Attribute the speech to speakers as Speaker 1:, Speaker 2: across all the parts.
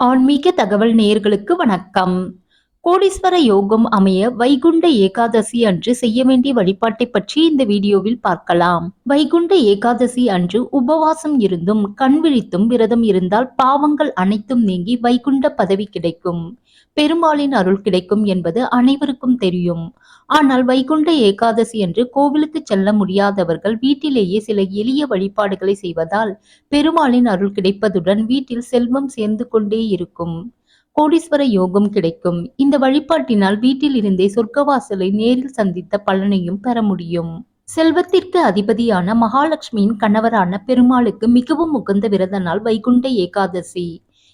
Speaker 1: ஆன்மீக தகவல் நேயர்களுக்கு வணக்கம். கோடீஸ்வர யோகம் அமைய வைகுண்ட ஏகாதசி அன்று செய்ய வேண்டிய வழிபாட்டை பற்றி இந்த வீடியோவில் பார்க்கலாம். வைகுண்ட ஏகாதசி அன்று உபவாசம் இருந்தும் கண் விழித்தும் விரதம் இருந்தால் பாவங்கள் அனைத்தும் நீங்கி வைகுண்ட பதவி கிடைக்கும். பெருமாளின் அருள் கிடைக்கும் என்பது அனைவருக்கும் தெரியும். ஆனால் வைகுண்ட ஏகாதசி அன்று கோவிலுக்கு செல்ல முடியாதவர்கள் வீட்டிலேயே சில எளிய வழிபாடுகளை செய்வதால் பெருமாளின் அருள் கிடைப்பதுடன் வீட்டில் செல்வம் சேர்ந்து கொண்டே இருக்கும். கோடீஸ்வர யோகம் கிடைக்கும். இந்த வழிபாட்டினால் வீட்டில் இருந்தே சொர்க்கவாசலை நேரில் சந்தித்த பலனையும் பெற முடியும். செல்வத்திற்கு அதிபதியான மகாலட்சுமியின் கணவரான பெருமாளுக்கு மிகவும் உகந்த விரத நாள் வைகுண்ட ஏகாதசி.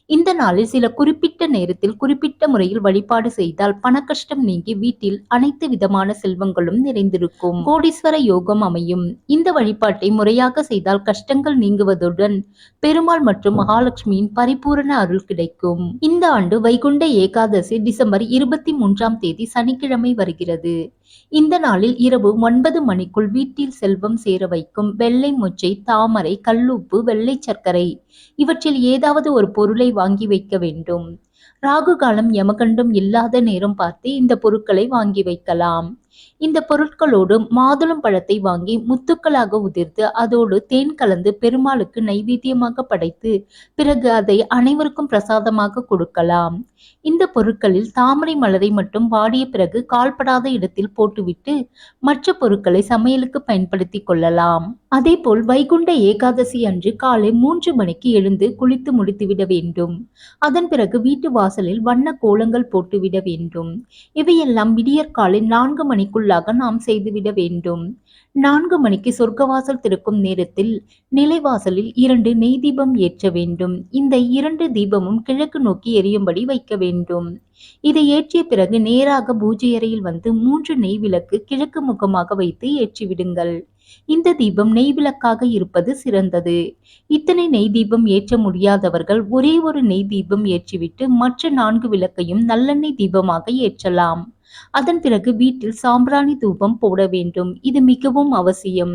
Speaker 1: இந்த நாளில் சில குறிப்பிட்ட நேரத்தில் குறிப்பிட்ட முறையில் வழிபாடு செய்தால் பணக்கஷ்டம் நீங்கி வீட்டில் அனைத்து விதமான செல்வங்களும் நிறைந்திருக்கும். கோடீஸ்வர யோகம் அமையும். இந்த வழிபாட்டை முறையாக செய்தால் கஷ்டங்கள் நீங்குவதுடன் பெருமாள் மற்றும் மகாலட்சுமியின் பரிபூரண அருள் கிடைக்கும். இந்த ஆண்டு வைகுண்ட ஏகாதசி டிசம்பர் இருபத்தி மூன்றாம் தேதி சனிக்கிழமை வருகிறது. இந்த நாளில் இரவு ஒன்பது மணிக்குள் வீட்டில் செல்வம் சேர வைக்கும் வெள்ளை முச்சை தாமரை கல்லுப்பு வெள்ளை சர்க்கரை இவற்றில் ஏதாவது ஒரு பொருளை வாங்கி வைக்க வேண்டும். ராகு காலம் யமகண்டம் இல்லாத நேரம் பார்த்து இந்த பொருட்களை வாங்கி வைக்கலாம். இந்த பொருட்களோடு மாதுளம் பழத்தை வாங்கி முத்துக்களாக உதிர்த்து அதோடு தேன் கலந்து பெருமாளுக்கு நைவேத்தியமாக படைத்து பிறகு அதை அனைவருக்கும் பிரசாதமாக கொடுக்கலாம். இந்த பொருட்களில் தாமரை மலரை மட்டும் வாடிய பிறகு கால்படாத இடத்தில் போட்டுவிட்டு மற்ற பொருட்களை சமையலுக்கு பயன்படுத்தி கொள்ளலாம். அதேபோல் வைகுண்ட ஏகாதசி அன்று காலை மூன்று மணிக்கு எழுந்து குளித்து முடித்துவிட வேண்டும். அதன் பிறகு வீட்டு வாசலில் வண்ண கோலங்கள் போட்டுவிட வேண்டும். இவையெல்லாம் விடியற்காலை நான்கு மணிக்குள்ளாக நாம் செய்துவிட வேண்டும். நான்கு மணிக்கு சொர்க்கவாசல் திறக்கும் நேரத்தில் நிலைவாசலில் இரண்டு நெய் தீபம் ஏற்ற வேண்டும். இந்த இரண்டு தீபமும் கிழக்கு நோக்கி எரியும்படி வைக்க வேண்டும். இதை ஏற்றிய பிறகு நேராக பூஜை அறையில் வந்து மூன்று நெய் விளக்கு கிழக்கு முகமாக வைத்து ஏற்றிவிடுங்கள் இந்த தீபம் நெய் விளக்காக இருப்பது சிறந்தது. இத்தனை நெய் தீபம் ஏற்ற முடியாதவர்கள் ஒரே ஒரு நெய் தீபம் ஏற்றிவிட்டு மற்ற நான்கு விளக்கையும் நல்லெண்ணெய் தீபமாக ஏற்றலாம். அதன் பிறகு வீட்டில் சாம்பிராணி தூபம் போட வேண்டும். இது மிகவும் அவசியம்.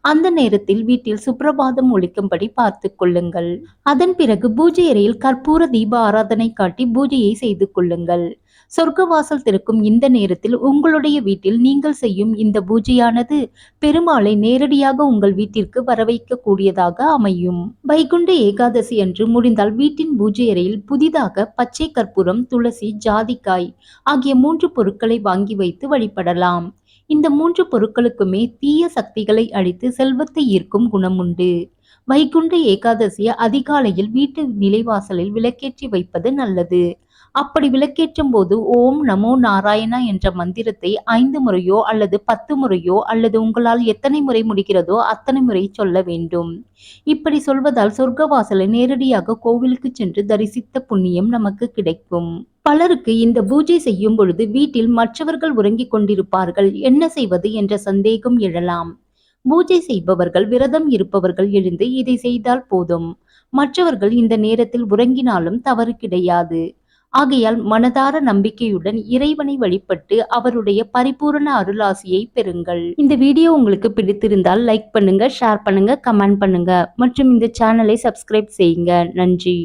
Speaker 1: அந்த நேரத்தில் வீட்டில் சுப்பிரபாதம் ஒழிக்கும்படி பார்த்து கொள்ளுங்கள். அதன் பிறகு பூஜை அறையில் கற்பூர தீப ஆராதனை காட்டி பூஜையை செய்து கொள்ளுங்கள். சொர்க்கவாசல் திறக்கும் இந்த நேரத்தில் உங்களுடைய வீட்டில் நீங்கள் செய்யும் இந்த பூஜையானது பெருமாளை நேரடியாக உங்கள் வீட்டிற்கு வரவைக்க கூடியதாக அமையும். வைகுண்ட ஏகாதசி அன்று முடிந்தால் வீட்டின் பூஜை அறையில் புதிதாக பச்சை கற்பூரம் துளசி ஜாதிக்காய் ஆகிய மூன்று பொருட்கள் பொருட்களை வாங்கி வைத்து வழிபடலாம். இந்த மூன்று பொருட்களுக்குமே தீய சக்திகளை அழித்து செல்வத்தை ஈர்க்கும் குணம் உண்டு. வைகுண்ட ஏகாதசியை அதிகாலையில் வீட்டு நிலைவாசலில் விளக்கேற்றி வைப்பது நல்லது. அப்படி விளக்கேற்றும் போது ஓம் நமோ நாராயணா என்ற மந்திரத்தை ஐந்து முறையோ அல்லது பத்து முறையோ அல்லது உங்களால் எத்தனை முறை முடிகிறதோ அத்தனை முறை சொல்ல வேண்டும். இப்படி சொல்வதால் சொர்க்கவாசலை நேரடியாக கோவிலுக்கு சென்று தரிசித்த புண்ணியம் நமக்கு கிடைக்கும். பலருக்கு இந்த பூஜை செய்யும் பொழுது வீட்டில் மற்றவர்கள் உறங்கிக் கொண்டிருப்பார்கள். என்ன செய்வது என்ற சந்தேகம் எழலாம். பூஜை செய்பவர்கள் விரதம் இருப்பவர்கள் எழுந்து இதை செய்தால் போதும். மற்றவர்கள் இந்த நேரத்தில் உறங்கினாலும் தவறு கிடையாது. ஆகையால் மனதார நம்பிக்கையுடன் இறைவனை வழிபட்டு அவருடைய பரிபூரண அருளாசியை பெறுங்கள். இந்த வீடியோ உங்களுக்கு பிடித்திருந்தால் லைக் பண்ணுங்க ஷேர் பண்ணுங்க கமெண்ட் பண்ணுங்க. மற்றும் இந்த சேனலை சப்ஸ்கிரைப் செய்யுங்க. நன்றி.